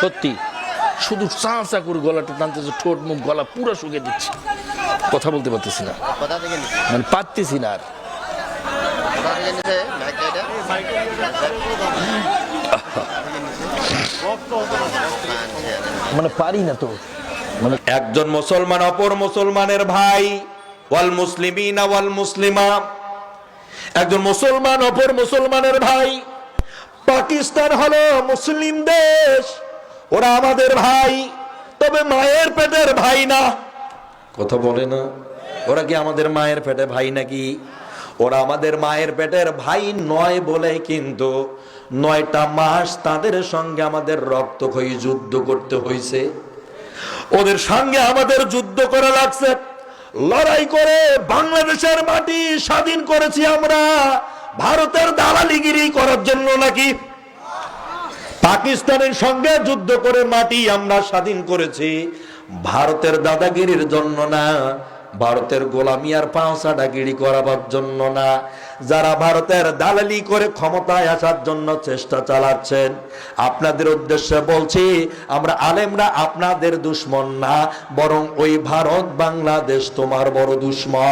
সত্যি। শুধু চা চা করে গলাটা টানতেছে ঠোঁট মুখ গলা পুরো শুকিয়ে দিচ্ছে। কথা বলতে পারতেছি না। মানে পারতেছি না আর। মানে পারি না তো। মানে একজন মুসলমান অপর মুসলমানের ভাই ওয়াল মুসলিমিনা ওয়াল মুসলিমা। একজন মুসলমান অপর মুসলমানের ভাই। পাকিস্তান হলো মুসলিম দেশ। ওরা আমাদের ভাই, তবে মায়ের পেটের ভাই না। কথা বলে না। ওরা কি আমাদের মায়ের পেটে ভাই নাকি? ওরা আমাদের মায়ের পেটের ভাই নয় বলে কিন্তু নয়টা মাস তাদের সঙ্গে আমাদের রক্তক্ষয়ী যুদ্ধ করতে হয়েছে ওদের সঙ্গে আমাদের যুদ্ধ করা লাগছে। লড়াই করে বাংলাদেশের মাটি স্বাধীন করেছি আমরা। ভারতের দালালিগিরি করার জন্য নাকি পাকিস্তানের সঙ্গে যুদ্ধ করে মাটি আমরা স্বাধীন করেছি। ভারতের দাদাগিরির জন্য না, ভারতের গোলামি আর পাঁচাডাগিরি করাবার জন্য না। যারা ভারতের দালালি করে ক্ষমতায় আসার জন্য চেষ্টা চালাচ্ছেন, আপনাদের উদ্দেশ্যে বলছি, আমরা আলেমরা আপনাদের দুশ্মন না, বরং ওই ভারত বাংলাদেশ তোমার বড় দুশ্মন।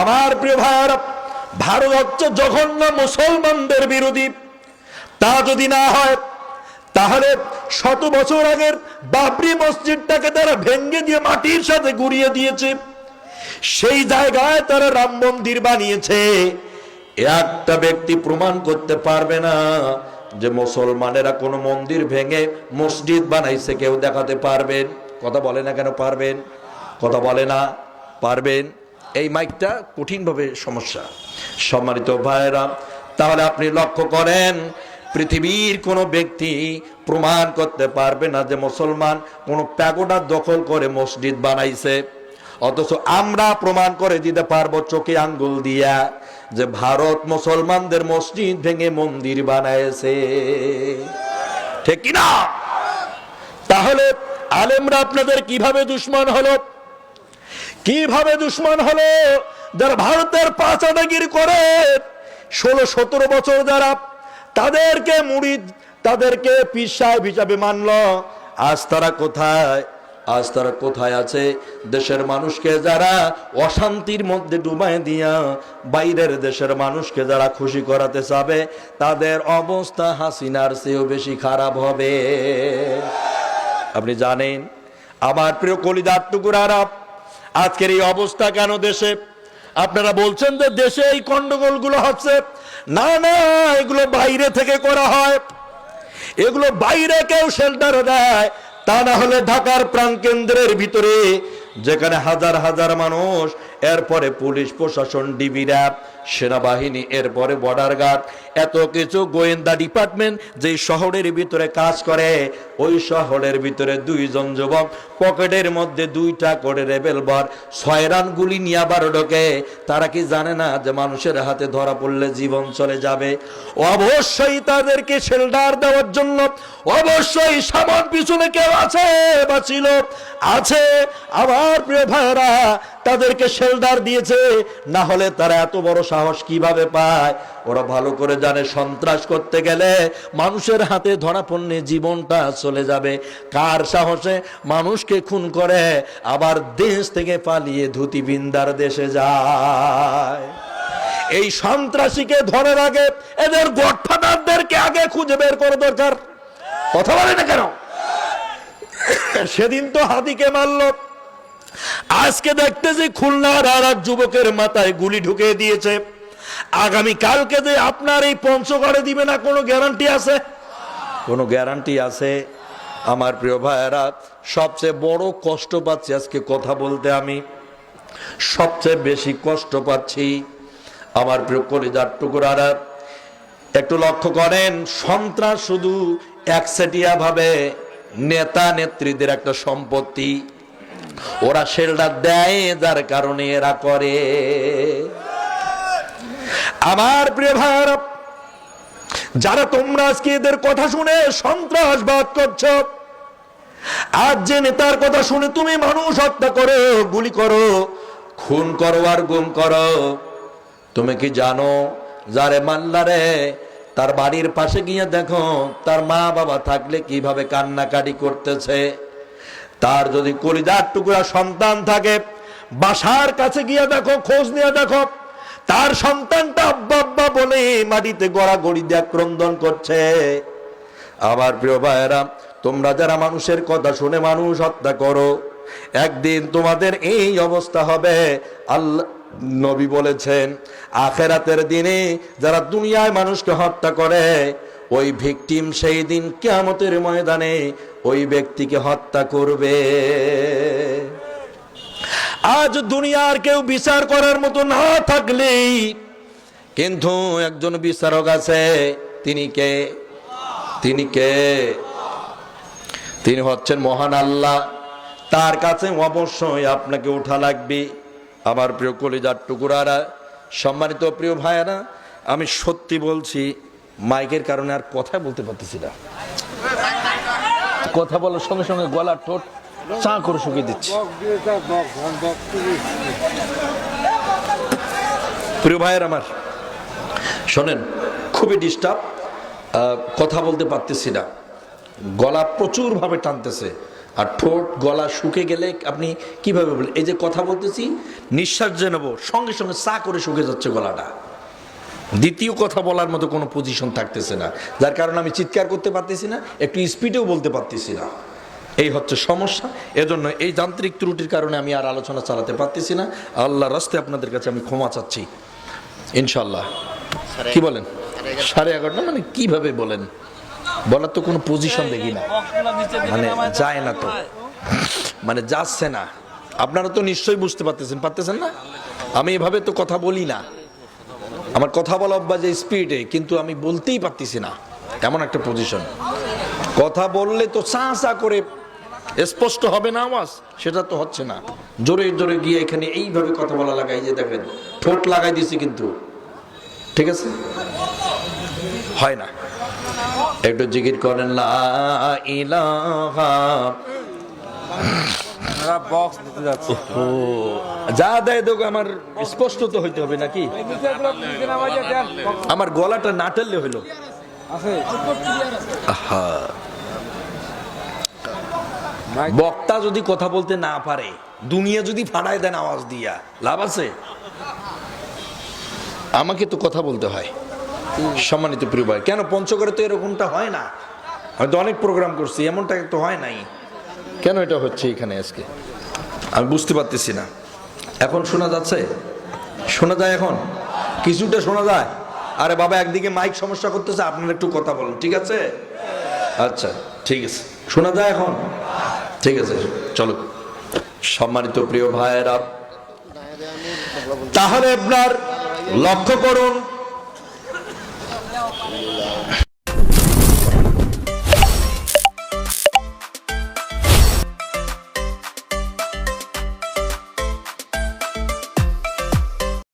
আমার প্রিয় ভাইয়ারা ভারত হচ্ছে জঘন্য মুসলমানদের বিরোধী। তা যদি না হয়, তাহলে শত বছর আগের বাবরি মসজিদটাকে তারা ভেঙ্গে দিয়ে মাটির সাথে গুড়িয়ে দিয়েছে। সেই জায়গায় তারা রাম মন্দির বানিয়েছে। একটা ব্যক্তি প্রমাণ করতে পারবে না যে মুসলমানেরা কোনো মন্দির ভেঙে মসজিদ বানাইছে, কেউ দেখাতে পারবেন? কথা বলে না কেন পারবেন? কথা বলে না পারবেন? এই মাইকটা কঠিনভাবে সমস্যা। সম্মানিত ভাইরা তাহলে আপনি লক্ষ্য করেন, পৃথিবীর কোনো ব্যক্তি প্রমাণ করতে পারবে না যে মুসলমান কোনো প্যাগোডা দখল করে মসজিদ বানাইছে। অথচ আমরা প্রমাণ করে দিতে পারব চোখে আঙ্গুল দিয়া যে ভারত মুসলমানদের মসজিদ ভেঙে মন্দির বানাইছে। ঠিক কিনা তাহলে আলেমরা আপনাদের কীভাবে দুশ্মন হলো? কীভাবে দুশ্মন হলো? যারা ভারতের পাচাদাগিরি করে, ষোলো সতেরো বছর যারা তাদেরকে মুড়ি তাদেরকে সাহেব হিসাবে মানল। আজ তারা কোথায়? আজ তারা কোথায় আছে? দেশের মানুষকে যারা অশান্তির মধ্যে ডুবাই দিয়া বাইরের দেশের মানুষকে যারা খুশি করাতে চাবে, তাদের অবস্থা হাসিনার চেয়েও বেশি খারাপ হবে। আপনি জানেন, আমার প্রিয় কলিদার টুকুরারা আজকের এই অবস্থা কেন দেশে? আপনারা বলছেন যে দেশে এই গন্ডগোলগুলো হচ্ছে। না না, এগুলো বাইরে থেকে করা হয়। এগুলো বাইরে কেউ শেল্টার দেয়। তা না হলে ঢাকার প্রাণ কেন্দ্রের ভিতরে যেখানে হাজার হাজার মানুষ এরপরে পুলিশ, প্রশাসন ডিবি র্যাব সেনাবাহিনী, এরপরে বর্ডার গার্ড, এত কিছু গোয়েন্দা ডিপার্টমেন্ট যে শহরের ভিতরে কাজ করে, ওই শহরের ভিতরে দুইজন যুবক পকেটের মধ্যে দুইটা করে রেবেলবার ছয় রান গুলি নিয়ে আবার ঢোকে। তারা কি জানে না যে মানুষের হাতে ধরা পড়লে জীবন চলে যাবে? অবশ্যই তাদেরকে শেল্টার দেওয়ার জন্য অবশ্যই সামান পিছনে কেউ আছে, বা ছিল, আছে। আমার প্রিয় ভাইরা তাদেরকে শেল্টার দিয়েছে, না হলে তারা এত বড় সাহস কীভাবে পায়? ওরা ভালো করে জানে, সন্ত্রাস করতে গেলে মানুষের হাতে ধরা পড়লে জীবনটা চলে যাবে। কার সাহসে মানুষকে খুন করে? আবার দেশ থেকে পালিয়ে ধুতি বিন্দার দেশে যায়। এই সন্ত্রাসীকে ধরে আগে এদের গডফাদারদেরকে আগে খুঁজে বের করা দরকার। কথা বলে না কেন? সেদিন তো হাতিকে মারলো। আজকে দেখতেছি খুলনার আর এক যুবকের মাথায় গুলি ঢুকে দিয়েছে। আগামী কালকে যে আপনার এই পঞ্চগড়ে দিবে না কোনো গ্যারান্টি আছে? কোনো গ্যারান্টি আছে? আমার প্রিয় ভাইয়েরা, সবচেয়ে বড় কষ্ট পাচ্ছি আজকে কথা বলতে আমি। সবচেয়ে বেশি কষ্ট পাচ্ছি আমার প্রিয় কলিজার টুকুরারা। একটু লক্ষ্য করেন, সন্ত্রাস শুধু একচেটিয়া ভাবে নেতা নেত্রীদের একটা সম্পত্তি। ওরা শেল্টার দেয়, যার কারণে এরা করে। আমার প্রিয় ভাইরা যারা তোমরা আজকে এদের কথা শুনে সন্ত্রাসবাদ করছ আজ যে নেতার কথা শুনে তুমি মানুষ হত্যা করো, গুলি করো, খুন করো আর গুম করো, তুমি কি জানো, যারে মাল্লারে তার বাড়ির পাশে গিয়ে দেখো, তার মা বাবা থাকলে কীভাবে কান্নাকাটি করতেছে? তার যদি কলিজার টুকরা সন্তান থাকে, বাসার কাছে গিয়ে দেখো, খোঁজ নিয়ে দেখো, তার সন্তানটা আব্বা আব্বা বলে মাটিতে গড়াগড়ি দিয়ে ক্রন্দন করছে। আবার প্রিয় ভাইয়েরা, তোমরা যারা মানুষের কথা শুনে মানুষ হত্যা করো, একদিন তোমাদের এই অবস্থা হবে। আল্লাহ নবী বলেছেন, আখেরাতের দিনে যারা দুনিয়ায় মানুষকে হত্যা করে ওই ভিকটিম সেই দিন কেয়ামতের ময়দানে ওই ব্যক্তিকে হত্যা করবে। আজ দুনিয়ার কেউ বিচার করার মতো না থাকলেই কিন্তু একজন বিচারক আছে, তিনি কে? তিনি কে? তিনি হচ্ছেন মহান আল্লাহ। তার কাছে অবশ্যই আপনাকে ওঠা লাগবে। আমার প্রিয় কলিজার টুকুরারা, সম্মানিত প্রিয় ভাইয়ারা, আমি সত্যি বলছি মাইকের কারণে আর কথা বলতে পারতেছি না। কথা বলার সঙ্গে সঙ্গে গলার ঠোঁট চা করে শুকিয়ে দিচ্ছে। প্রিয় ভাইয়ের আমার, শোনেন, খুবই ডিস্টার্ব কথা বলতে পারতেছি না। গলা প্রচুরভাবে টানতেছে। আর ঠোঁট, গলা শুকে গেলে আপনি কীভাবে বলেন? এই যে কথা বলতেছি, নিঃশ্বাস যে নেব, সঙ্গে সঙ্গে চা করে শুকে যাচ্ছে গলাটা। দ্বিতীয় কথা বলার মতো কোনো পজিশন থাকতেছে না। যার কারণে আমি চিৎকার করতে পারতেছি না একটু স্পিডেও বলতে পারতেছি না। এই হচ্ছে সমস্যা। এজন্য এই যান্ত্রিক ত্রুটির কারণে আমি আর আলোচনা চালাতে পারতেছি না। আল্লাহ রাস্তে আপনাদের কাছে আমি ক্ষমা চাচ্ছি। ইনশাল্লাহ কি বলেন? সাড়ে এগারোটা। মানে কীভাবে বলেন? বলার তো কোনো পজিশন দেখি না। মানে যায় না তো। মানে যাচ্ছে না। আপনারা তো নিশ্চয়ই বুঝতে পারতেছেন পারতেছেন না? আমি এভাবে তো কথা বলি না। আমার কথা বলা অভ্যাস স্পিডে কিন্তু আমি বলতেই পারতেছি না। এমন একটা পজিশন কথা বললে তো চা চা করে স্পষ্ট হবে না আওয়াজ, সেটা তো হচ্ছে না। জোরে জোরে গিয়ে এখানে এইভাবে কথা বলা লাগাই যে দেখেন, ঠোঁট লাগাই দিছি কিন্তু। ঠিক আছে? হয় না। একটু জিকির করেন, লা ইলাহা বক্স দিতে যাচ্ছে। ও যা দেয় দেখ আমার স্পষ্ট তো হইতে হবে নাকি? আমার গলাটা না টানলে হইল। বক্তা যদি কথা বলতে না পারে দুনিয়া যদি ফাড়ায় দেন আওয়াজ দিয়া লাভ আছে? আমাকে তো কথা বলতে হয়। সম্মানিত প্রিয় ভাই কেন পঞ্চগড়ে তো এরকমটা হয় না? হয়তো অনেক প্রোগ্রাম করছি এমনটা তো হয় নাই। কেন এটা হচ্ছে এখানে আজকে? আমি বুঝতে পারতেছি না। এখন শোনা যাচ্ছে? শোনা যায় এখন? কিছুটা শোনা যায়। আরে বাবা, একদিকে মাইক সমস্যা করতেছে, আপনারা একটু কথা বলেন, ঠিক আছে? আচ্ছা ঠিক আছে। শোনা যায় এখন? ঠিক আছে, চলো। সম্মানিত প্রিয় ভাইয়েরা, তাহলে আপনার লক্ষ্য করুন।